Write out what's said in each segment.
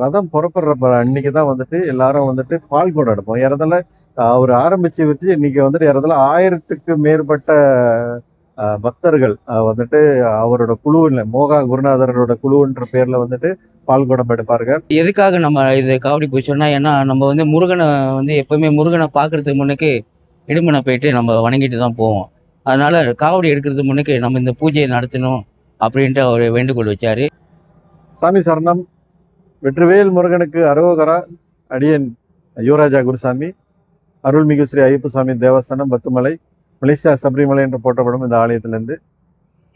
ரதம் புறப்படுற அன்னைக்கு தான் வந்துட்டு எல்லாரும் வந்துட்டு பால் குடம் எடுப்போம். ஏறதால அவர் ஆரம்பிச்சு விட்டு இன்னைக்கு வந்துட்டு ஏறதால ஆயிரத்துக்கு மேற்பட்ட பக்தர்கள் வந்துட்டு அவரோட குழுவில் மோகா குருநாதரோட குழுன்ற பேர்ல வந்துட்டு பால் குடம் எடுப்பார்கள் எதுக்காக நம்ம இது காவடி பூச்சோம்னா ஏன்னா நம்ம வந்து முருகனை வந்து எப்பவுமே முருகனை பார்க்கறதுக்கு முன்னுக்கு இடுமனை போயிட்டு நம்ம வணங்கிட்டு தான் போவோம். அதனால காவடி எடுக்கிறதுக்கு முன்னுக்கு நம்ம இந்த பூஜையை நடத்தணும் அப்படின்ட்டு அவர் வேண்டுகோள் வச்சாரு. சாமி சரணம். வெற்றிவேல் முருகனுக்கு அரோகரா அடியன் யுவராஜா குருசாமி அருள்மிகு ஸ்ரீ ஐயப்பசாமி தேவஸ்தானம் பத்துமலை மலேசியா சபரிமலை என்று போற்றப்படும் இந்த ஆலயத்திலேருந்து.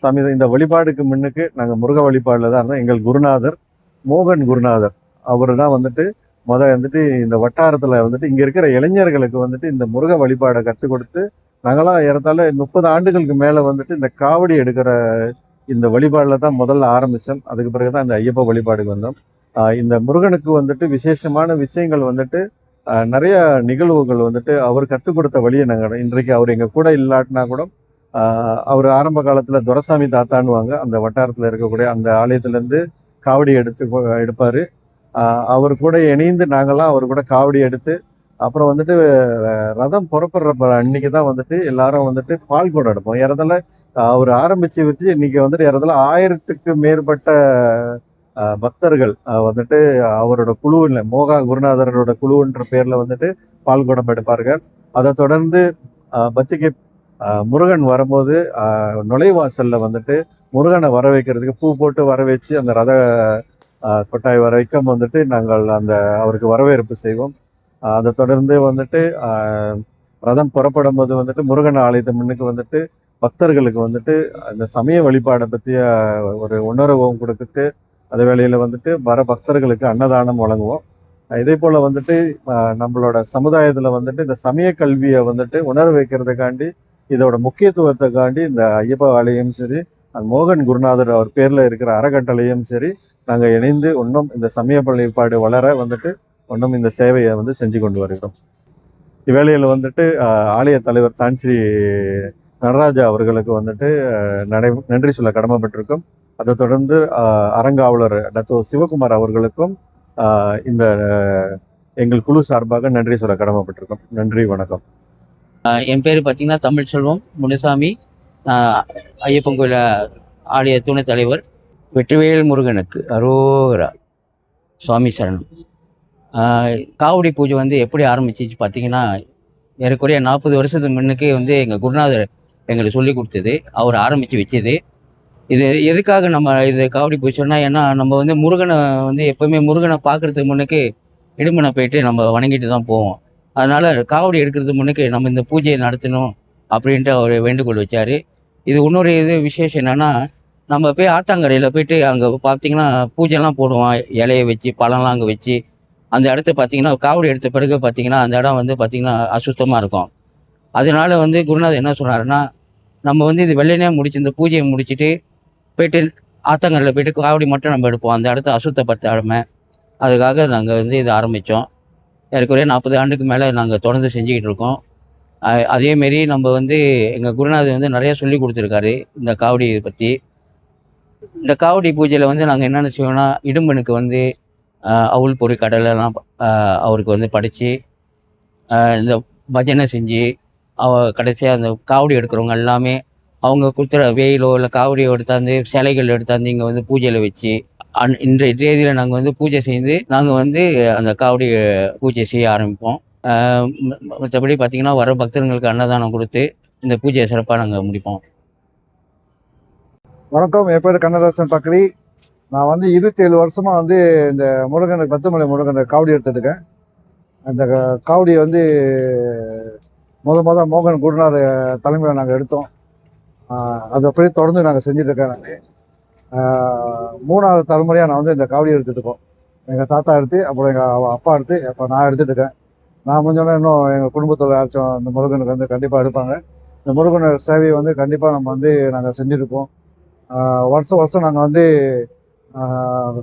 சாமி இந்த வழிபாடுக்கு முன்னுக்கு நாங்கள் முருக வழிபாடில் தான் இருந்தோம். எங்கள் குருநாதர் மோகன் குருநாதர் அவர் தான் வந்துட்டு முத வந்துட்டு இந்த வட்டாரத்தில் வந்துட்டு இங்கே இருக்கிற இளைஞர்களுக்கு வந்துட்டு இந்த முருக வழிபாடை கற்றுக் கொடுத்து நாங்களாம் ஏறத்தால முப்பது ஆண்டுகளுக்கு மேலே வந்துட்டு இந்த காவடி எடுக்கிற இந்த வழிபாடில் தான் முதல்ல ஆரம்பித்தோம் அதுக்கு பிறகு தான் இந்த ஐயப்ப வழிபாடுக்கு வந்தோம். இந்த முருகனுக்கு வந்துட்டு விசேஷமான விஷயங்கள் வந்துட்டு நிறைய நிகழ்வுகள் வந்துட்டு அவர் கற்றுக் கொடுத்த வழியை நாங்கள் இன்றைக்கு அவர் எங்கள் கூட இல்லாட்டினா கூட அவர் ஆரம்ப காலத்தில் துரசாமி தாத்தான்னுவாங்க. அந்த வட்டாரத்தில் இருக்கக்கூடிய அந்த ஆலயத்துலேருந்து காவடி எடுத்து எடுப்பார். அவர் கூட இணைந்து நாங்கள்லாம் அவர் கூட காவடி எடுத்து அப்புறம் வந்துட்டு ரதம் புறப்படுற அன்னைக்கு தான் வந்துட்டு எல்லாரும் வந்துட்டு பால் குடம் எடுப்போம். ஏறதால அவர் ஆரம்பித்து விட்டு இன்னைக்கு வந்துட்டு ஏறதால ஆயிரத்துக்கு மேற்பட்ட பக்தர்கள் வந்துட்டு அவரோட குழுவில் மோகா குருநாதரோட குழுன்ற பேர்ல வந்துட்டு பால் குடம் எடுப்பார்கள் அதை தொடர்ந்து பத்திகை முருகன் வரும்போது நுழைவாசலில் நுழைவாசல்ல வந்துட்டு முருகனை வர வைக்கிறதுக்கு பூ போட்டு வர வச்சு அந்த ரத கொட்டாய் கொட்டாய் வரைக்கும் வந்துட்டு நாங்கள் அந்த அவருக்கு வரவேற்பு செய்வோம். அதை தொடர்ந்து வந்துட்டு ரதம் புறப்படும் போது வந்துட்டு முருகன் ஆலயத்து முன்னுக்கு வந்துட்டு பக்தர்களுக்கு வந்துட்டு அந்த சமய வழிபாடை பற்றிய ஒரு உணர்வும் கொடுத்துட்டு அதே வேளையில் வந்துட்டு வர பக்தர்களுக்கு அன்னதானம் வழங்குவோம். இதே போல் வந்துட்டு நம்மளோட சமுதாயத்தில் வந்துட்டு இந்த சமய கல்வியை வந்துட்டு உணர வைக்கிறதுக்காண்டி இதோட முக்கியத்துவத்தைக்காண்டி இந்த ஐயப்ப ஆலயம் சரி அந்த மோகன் குருநாதர் அவர் பேரில் இருக்கிற அறக்கட்டளையும் சரி நாங்கள் இணைந்து இன்னும் இந்த சமய வழிபாடு வளர வந்துட்டு இன்னும் இந்த சேவையை வந்து செஞ்சு கொண்டு வருகிறோம். இவ்வேளையில் வந்துட்டு ஆலய தலைவர் தான்ஸ்ரீ நடராஜா அவர்களுக்கு வந்துட்டு நடை நன்றி சொல்ல கடமைப்பட்டிருக்கோம். அதை தொடர்ந்து அஹ், அரங்காவலர் டத்தோ சிவகுமார் அவர்களுக்கும் இந்த எங்கள் குழு சார்பாக நன்றி சொல்ல கடமைப்பட்டிருக்கோம். நன்றி வணக்கம். என் பேர் பார்த்தீங்கன்னா தமிழ் செல்வம் முனுசாமி ஐயப்பன் கோயில் ஆலய துணைத் தலைவர். வெற்றிவேல் முருகனுக்கு அரோகரா. சுவாமி சரணம். காவடி பூஜை வந்து எப்படி ஆரம்பிச்சிச்சு பார்த்தீங்கன்னா ஏறக்குறைய நாற்பது வருஷத்துக்கு முன்னுக்கே வந்து எங்கள் குருநாதர் எங்களுக்கு சொல்லி கொடுத்தது. அவர் ஆரம்பித்து வச்சது. இது எதுக்காக நம்ம இது காவடி பூஜைன்னா ஏன்னா நம்ம வந்து முருகனை வந்து எப்பவுமே முருகனை பார்க்கறதுக்கு முன்னுக்கு இடுமனை போயிட்டு நம்ம வணங்கிட்டு தான் போவோம். அதனால் காவடி எடுக்கிறதுக்கு முன்னுக்கு நம்ம இந்த பூஜையை நடத்தணும் அப்படின்ட்டு அவர் வேண்டுகோள் வச்சார். இது இன்னொரு இது விசேஷம் என்னென்னா நம்ம போய் ஆத்தாங்கரையில் போயிட்டு அங்கே பார்த்தீங்கன்னா பூஜைலாம் போடுவோம் இலையை வச்சு பழம்லாம் அங்கே வச்சு. அந்த இடத்த பார்த்தீங்கன்னா காவடி எடுத்த பிறகு பார்த்தீங்கன்னா அந்த இடம் வந்து பார்த்திங்கன்னா அசுத்தமாக இருக்கும். அதனால வந்து குருநாதர் என்ன சொன்னாருன்னா நம்ம வந்து இது வெள்ளனே முடிச்சு இந்த பூஜையை முடிச்சுட்டு போயிட்டு ஆத்தங்கரையில் போயிட்டு காவடி மட்டும் நம்ம எடுப்போம். அந்த இடத்த அசுத்தப்படுத்தாமல் அதுக்காக நாங்கள் வந்து இதை ஆரம்பித்தோம் ஏற்கனவே நாற்பது ஆண்டுக்கு மேலே நாங்கள் தொடர்ந்து செஞ்சுக்கிட்டு இருக்கோம். அதேமாரி நம்ம வந்து எங்கள் குருநாதர் வந்து நிறையா சொல்லி கொடுத்துருக்காரு இந்த காவடியை பற்றி இந்த காவடி பூஜையில் வந்து நாங்கள் என்னென்ன செய்வோம்னா இடும்பனுக்கு வந்து அவுள் பொறி கடலைலாம் அவருக்கு வந்து படித்து இந்த பஜனை செஞ்சு அவ கடைசியாக அந்த காவடி எடுக்கிறவங்க எல்லாமே அவங்க கொடுத்துற வெயிலோ இல்லை காவடியோ எடுத்தாந்து சிலைகள் எடுத்தாந்து இங்கே வந்து பூஜையில் வச்சு அன் இன்றைய தேதியில் நாங்கள் வந்து பூஜை செய்து நாங்கள் வந்து அந்த காவடி பூஜை செய்ய ஆரம்பிப்போம். ம- மற்றபடி பார்த்தீங்கன்னா வர பக்தர்களுக்கு அன்னதானம் கொடுத்து இந்த பூஜையை சிறப்பாக நாங்கள் முடிப்போம். வணக்கம். என் பேர் கண்ணதாசன் பக்ரி. நான் வந்து இருபத்தேழு வருஷமாக வந்து இந்த முருகனுக்கு பத்துமலை முருகனை காவடி எடுத்துட்டுருக்கேன் அந்த காவடியை வந்து முத முத மோகன் குருநாத தலைமையில் நாங்கள் எடுத்தோம். அது அப்படியே தொடர்ந்து நாங்கள் செஞ்சுட்டு இருக்கேன் மூணாவது தலைமுறையாக நான் வந்து இந்த காவடி எடுத்துகிட்டு இருக்கோம். எங்கள் தாத்தா எடுத்து அப்புறம் எங்கள் அப்பா எடுத்து இப்போ நான் எடுத்துகிட்டு இருக்கேன். நான் முடிஞ்சோடனே இன்னும் எங்கள் குடும்பத்தில் யாராச்சும் இந்த முருகனுக்கு வந்து கண்டிப்பாக எடுப்பாங்க. இந்த முருகனோட சேவையை வந்து கண்டிப்பாக நம்ம வந்து நாங்கள் செஞ்சுருப்போம் வருஷம் வருஷம் நாங்கள் வந்து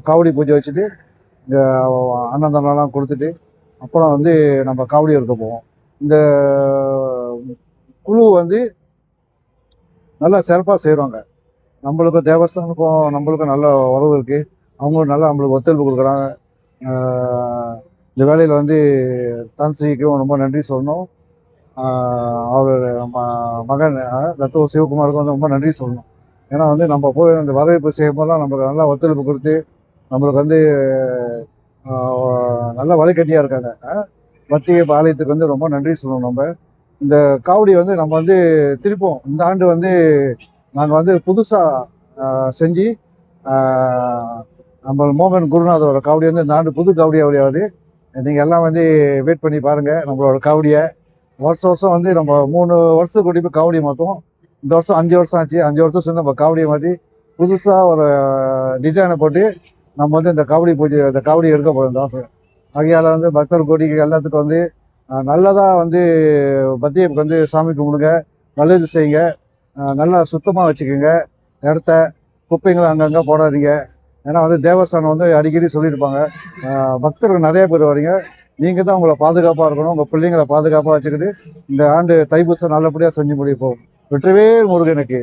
காவடி பூஜை வச்சுட்டு இந்த அன்னதானம்லாம் கொடுத்துட்டு அப்புறம் வந்து நம்ம காவடி எடுக்க போவோம். இந்த குழு வந்து நல்லா சிறப்பாக செய்கிறாங்க நம்மளுக்கும் தேவஸ்தானுக்கும் நம்மளுக்கும் நல்ல உறவு இருக்குது அவங்களும் நல்லா நம்மளுக்கு ஒத்துழைப்பு கொடுக்குறாங்க. இந்த வேலையில் வந்து தான்ஸ்ரீக்கும் ரொம்ப நன்றி சொல்லணும். அவரோட அவர் ம மகன் ஆஹ் சிவகுமாருக்கும் சிவகுமாருக்கு வந்து ரொம்ப நன்றி சொல்லணும். ஏன்னா வந்து நம்ம போய் அந்த வரவேற்பு செய்யும்போதெல்லாம் நம்மளுக்கு நல்லா ஒத்துழைப்பு கொடுத்து நம்மளுக்கு வந்து நல்லா நல்ல வழிகட்டியாக இருக்காங்க. மத்திய ஆலயத்துக்கு வந்து ரொம்ப நன்றி சொல்லணும் நம்ம. இந்த காவடி வந்து நம்ம வந்து திருப்போம். இந்த ஆண்டு வந்து நாங்கள் வந்து புதுசாக செஞ்சு நம்ம மோகன் குருநாதரோட காவடி வந்து இந்த ஆண்டு புது காவடி அப்படியாவது நீங்கள் எல்லாம் வந்து வெயிட் பண்ணி பாருங்கள் நம்மளோட காவடியை. வருஷம் வருஷம் வந்து நம்ம மூணு வருஷத்துக்கு கூட்டி போய் காவடி மாற்றுவோம் இந்த வருஷம் அஞ்சு வருஷம் ஆச்சு. அஞ்சு வருஷம் சேர்ந்து நம்ம காவடியை மாற்றி புதுசாக ஒரு டிசைனை போட்டு நம்ம வந்து இந்த காவடி பூஜை இந்த காவடி எடுக்க போகிறோம் இந்த ஆகையால் வந்து பக்தர் கோடிக்கு எல்லாத்துக்கும் வந்து நல்லதாக வந்து பத்தியப்புக்கு வந்து சாமி கும்பிடுங்க. நல்லது செய்யுங்க. நல்லா சுத்தமாக வச்சுக்கோங்க. இடத்த குப்பைங்களை அங்கங்கே போடாதீங்க. ஏன்னா வந்து தேவஸ்தானம் வந்து அடிக்கடி சொல்லியிருப்பாங்க. பக்தர்கள் நிறைய பேர் வரீங்க. நீங்கள் தான் உங்களை பாதுகாப்பாக இருக்கணும். உங்கள் பிள்ளைங்களை பாதுகாப்பாக வச்சுக்கிட்டு இந்த ஆண்டு தைப்பூசம் நல்லபடியாக செஞ்சு முடிப்போம். வெற்றிவேல் முருகனுக்கு.